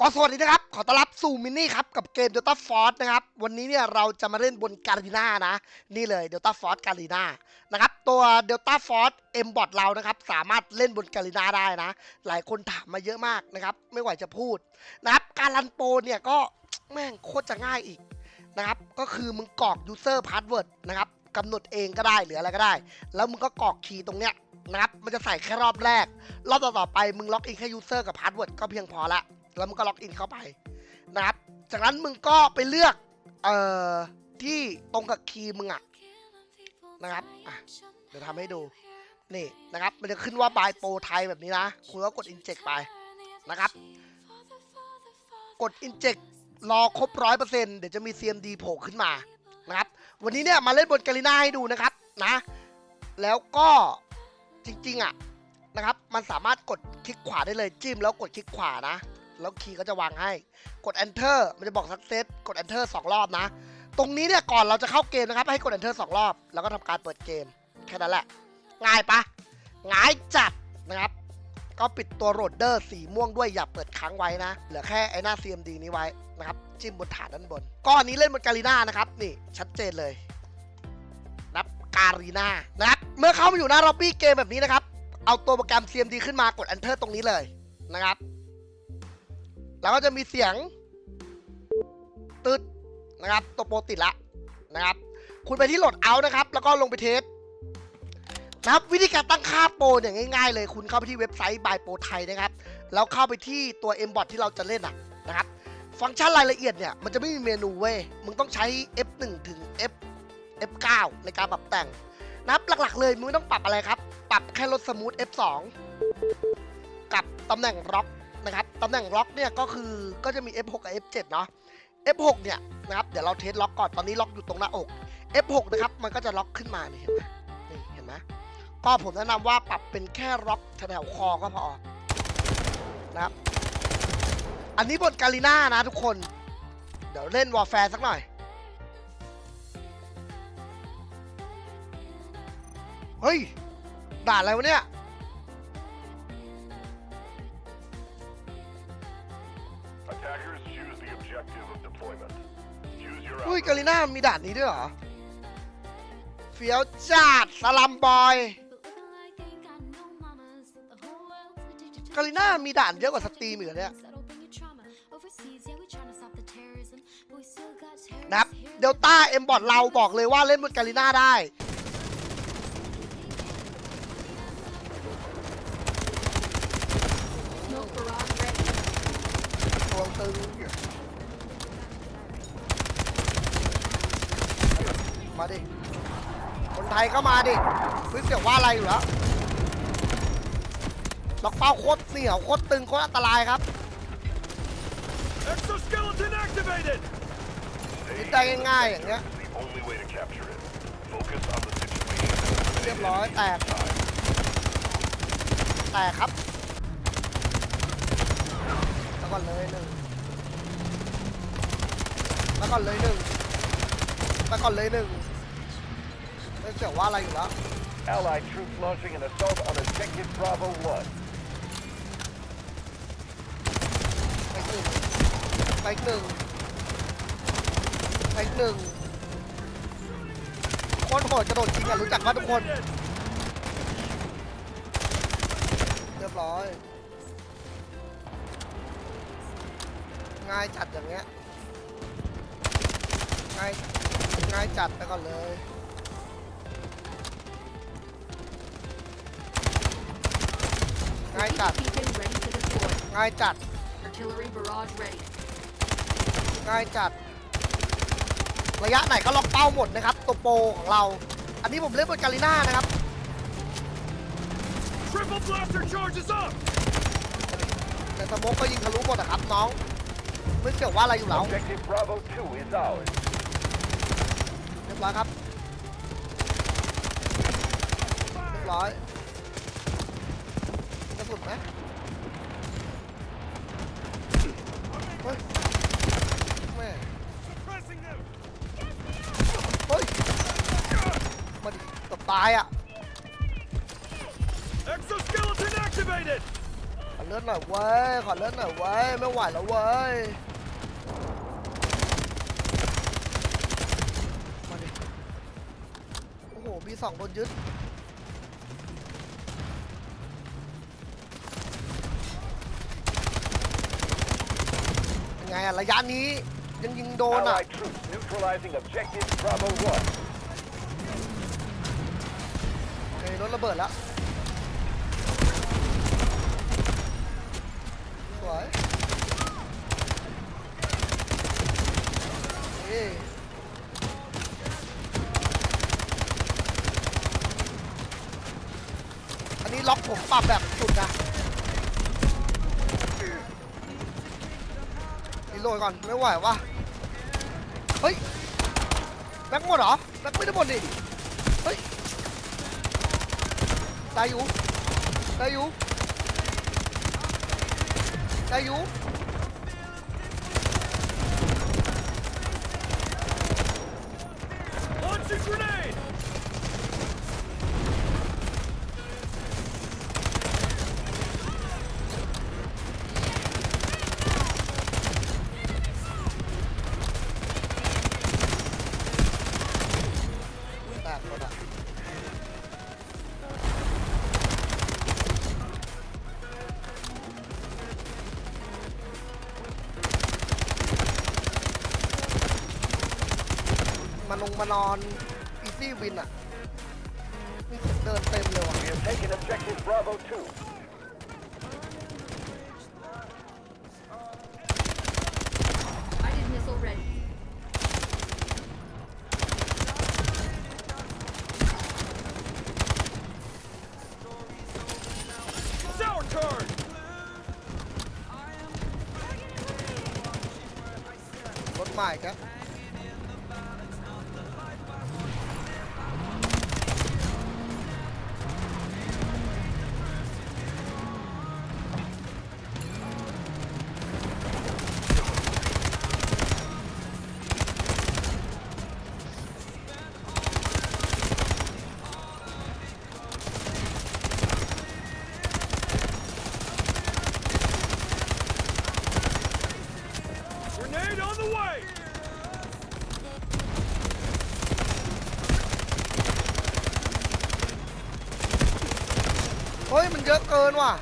ก็สวัสดีนะครับ ขอต้อนรับสู่มินนี่ครับ กับเกม Delta Force นะครับ วันนี้เนี่ยเราจะมาเล่นบนการีนานะ นี่เลย Delta Force การีนานะครับ ตัว Delta Force M bot เรานะครับ สามารถเล่นบนการีนาได้นะ หลายคนถามมาเยอะมากนะครับ ไม่ไหวจะพูดนะครับ การรันโปรเนี่ยก็แม่งโคตรจะง่ายอีกนะครับ ก็คือมึงกรอก user password นะครับกำหนดเองก็ได้หรืออะไรก็ได้ แล้วมึงก็กรอกคีย์ตรงเนี้ยนะครับ มันจะใส่แค่รอบแรก รอบต่อๆไปมึงล็อกอินแค่ user กับ password ก็เพียงพอละ แล้วมึงก็ล็อกอินเข้าไปนะครับ จากนั้นมึงก็ไปเลือกเอ่อที่ตรงกับคีย์มึงอะนะครับเดี๋ยวทำให้ดูนี่นะครับ มันจะขึ้นว่าบายโปรไทยแบบนี้นะ คุณก็กด inject ไปนะครับ กด inject รอครบร้อยเปอร์เซ็นต์เดี๋ยวจะมี CMD โผล่ขึ้นมานะครับ วันนี้เนี่ยมาเล่นบนกาลิน่าให้ดูนะครับนะ แล้วก็จริงๆอะนะครับ มันสามารถกดคลิกขวาได้เลยจิ้มแล้วกดคลิกขวานะ แล้วคีย์ก็จะวางให้ กด enter มันจะบอก success กด enter สองรอบนะ ตรงนี้เนี่ยก่อนเราจะเข้าเกมนะครับ ให้กด enter สองรอบ แล้วก็ทำการเปิดเกม แค่นั้นแหละ ง่ายปะง่ายจัดนะครับ ก็ปิดตัวโรดเดอร์สีม่วงด้วยอย่าเปิดค้างไว้นะ เหลือแค่ไอ้หน้า CMD นี้ไว้นะครับ จิ้มบนฐานด้านบนก็อันนี้เล่นบนการีน่านะครับ นี่ชัดเจนเลยนับการีน่านะครับ เมื่อเข้ามาอยู่หน้าล็อบบี้เกมแบบนี้นะครับ เอาตัวโปรแกรม CMD ขึ้นมากด enter ตรงนี้เลยนะครับ แล้วก็จะมีเสียงตึดนะครับตัวโปรติดละนะครับ คุณไปที่โหลดเอาท์นะครับ แล้วก็ลงไปเทสนะครับวิธีการตั้งค่าโปรเนี่ยง่ายๆ เลย คุณเข้าไปที่เว็บไซต์ by โปรไทยนะครับ แล้วเข้าไปที่ตัว mbot ที่เราจะเล่นอะนะครับ ฟังก์ชันรายละเอียดเนี่ย มันจะไม่มีเมนูเว้ยมึงต้องใช้ F1 ถึง F F9 ในการปรับแต่งนะครับหลักๆ เลยมึงต้องปรับอะไรครับ ปรับแค่ลดสมูท F2 กับตำแหน่งล็อก ตำแหน่งล็อกเนี่ยก็คือก็จะมี F6 กับ F7 เนาะ F6 เนี่ยนะครับเดี๋ยวเราเทสล็อกก่อนตอนนี้ล็อกอยู่ตรงหน้าอก F6 นะครับมันก็จะล็อกขึ้นมานี่เห็นไหมนี่เห็นไหมก็ผมแนะนำว่าปรับเป็นแค่ล็อกแถวคอก็พอนะครับ อันนี้บนกาลิน่านะทุกคน เดี๋ยวเล่นวอร์แฟร์สักหน่อย เฮ้ย ด่าอะไรวะเนี่ย อุ้ยกาลิน่ามีด่านนี้ด้วยเหรอ เฟี้ยวจัดสลัมบอยกาลิน่ามีด่านเยอะกว่าสตรีมอีกเหรอเนี่ยนะครับเดลต้าเอ็มบอดเราบอกเลยว่าเล่นบนกาลิน่าได้ ตวงตึง มาดิ คนไทยก็มาดิพึ่งเสียว่าอะไรอยู่แล้วล็อกเป้าโคตรเหนียวโคตรตึงโคตรอันตรายครับ Exoskeleton activated! คิดได้ง่ายๆอย่างเงี้ย The only way to capture it. Focus on the situation. เรียบร้อยแตกแตกครับแล้วก่อนเลยหนึ่งแล้วก่อนเลยหนึ่งแล้วก่อนเลยหนึ่ง ไม่เสียว่าอะไรอยู่แล้ว Allied troops launching an assault on Objective Bravo 1. ไปหนึ่งไปหนึ่งไปหนึ่งโคตรโหดกระโดดจริงอะรู้จักป่ะทุกคน เรียบร้อย ง่ายจัดอย่างเงี้ย ง่าย ง่ายจัดไปก่อนเลยายจัด Beacon ready to deploy. ง่ายจัด Artillery barrage ready. ง่ายจัด ระยะไหนก็ล็อกเป้าหมดนะครับ ตัวโปรของเรา อันนี้ผมเล่นบนกาลิน่านะครับ Triple blaster charges up! แต่สโมกก็ยิงทะลุหมดอะครับน้อง ไม่เกี่ยวว่าอะไรอยู่แล้ว Objective Bravo 2 is ours. เรียบร้อยครับ เรียบร้อย มาดิตบตายอะ Exoskeleton activated! เลือดหน่อยเว้ย ขอเลือดหน่อยเว้ย ไม่ไหวแล้วเว้ย มาดิ โอ้โห มีสองโดนยึด ยังไงอะระยะนี้ยังยิงโดนอะ Allied troops neutralizing objective Bravo 1. ถระเบิดแล้วสวยเอ้อันนี้ล็อกผมปรับแบบสุดนะรีโหลดก่อน ไม่ไหววะเฮ้ยแบ็คหมดเหรอแบ็คไม่ได้หมดนี่ เฮ้ย ได้อยู่ได้อยู่ได้อยู่ นงมานอนอีซี่วินอ่ะนี่เดินเต็มเลยว่ะ We have taken objective Bravo 2. Guided missile ready. It's our turn! รถใหม่ครับ เฮ้ย มันเยอะเกินว่ะ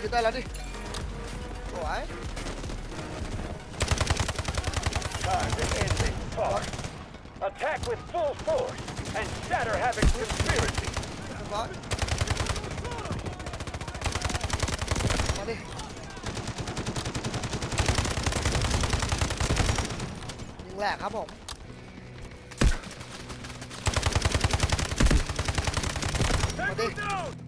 ยึดได้แล้วดิ สวย Time to end this farce. Attack with full force and shatter Havoc's conspiracy. เรียบร้อยมาดิ ยิงแหลกครับผม Take them down!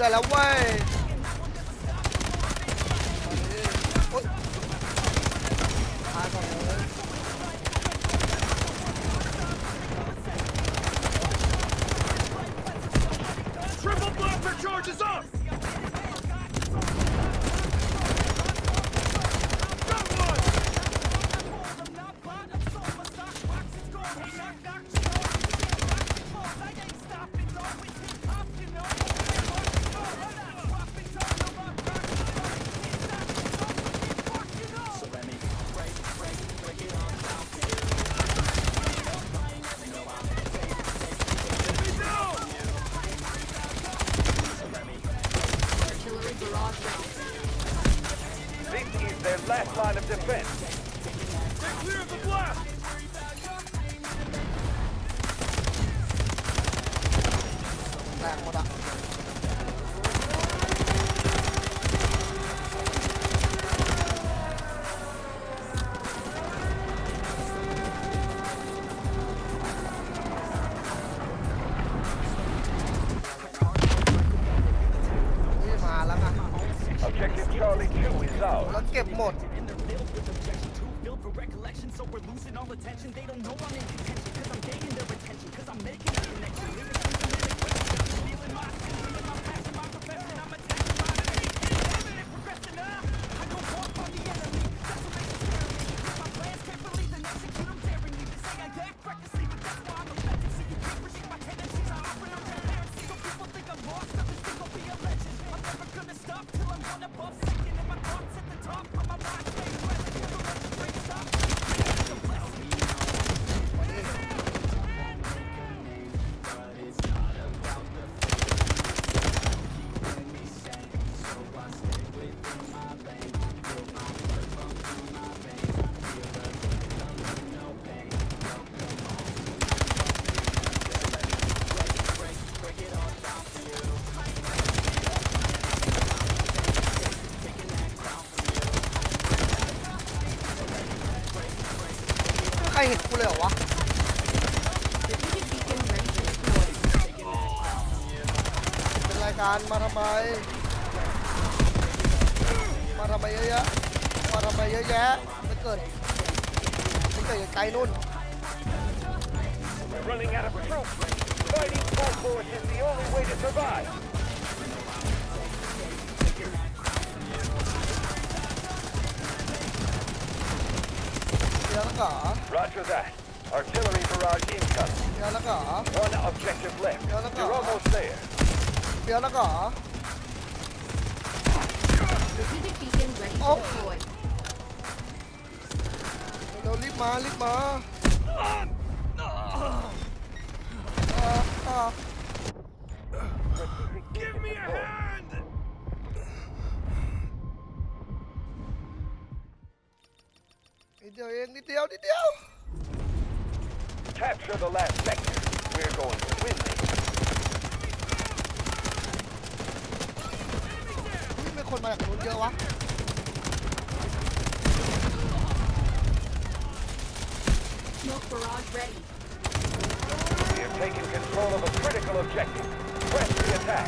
ยิงไรเห็นกูเลยเหรอวะเป็นรายการมาทำไม มาทำไมเยอะแยะมาทำไมเยอะแยะไปเกิดไปเกิดไกลนู่น Running out of patrol. Fighting full force is the only way to survive. เดี๋ยวแล้วก็ Roger that. Artillery barrage incoming. เดี๋ยวแล้วก็ One objective left. Yeah, look You're out. almost there. เดี๋ยวแล้วก็ Strategic beacon ready to Oh. deploy. เดี๋ยวรีบมารีบมาอ่าอ่า นิดเดียวเองนิดเดียวนิดเดียว Capture the last sector. We're going to win this. นี่เป็นคนมาจากนู้นเยอะวะ Smoke barrage ready. We have taken control of a critical objective. Press the attack.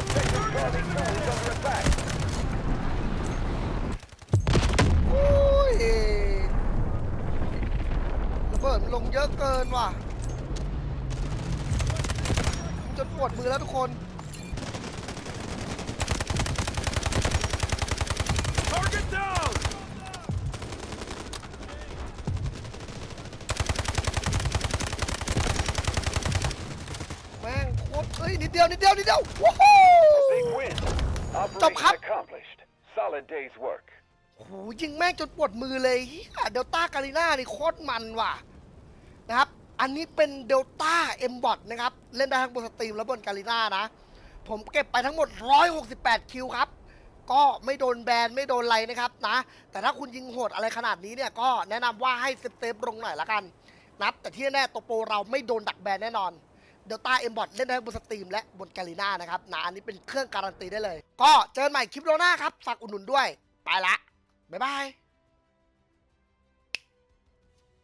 Objective Charlie 2 is under attack. ดมันลงเยอะเกินว่ะ จนปวดมือแล้วทุกคน Target down! แม่งโคตรเอ้ยนิดเดียวนิดเดียวนิดเดียวว้าว Big win. Stop, Operation Hap. accomplished. Solid day's work. โอ้โหยิงแม่งจนปวดมือเลยเดลต้าการีนานี่โคตรมันว่ะ นะครับ อันนี้เป็นเดลต้าเอ็มบอทนะครับ เล่นได้ทั้งบนสตรีมและบนการีนานะ ผมเก็บไปทั้งหมด 168 คิวครับ ก็ไม่โดนแบนไม่โดนอะไรนะครับนะ แต่ถ้าคุณยิงโหดอะไรขนาดนี้เนี่ย ก็แนะนำว่าให้เซฟเซฟลงหน่อยละกันนับแต่ที่แน่ตัวโปรเราไม่โดนดักแบนแน่นอนเดลต้าเอ็มบอทเล่นได้บนสตรีมและบนการีน่านะครับนะอันนี้เป็นเครื่องการันตีได้เลย ก็เจอกันใหม่คลิปโรหน้าครับ ฝากอุดหนุนด้วย ไปละ บ๊ายบาย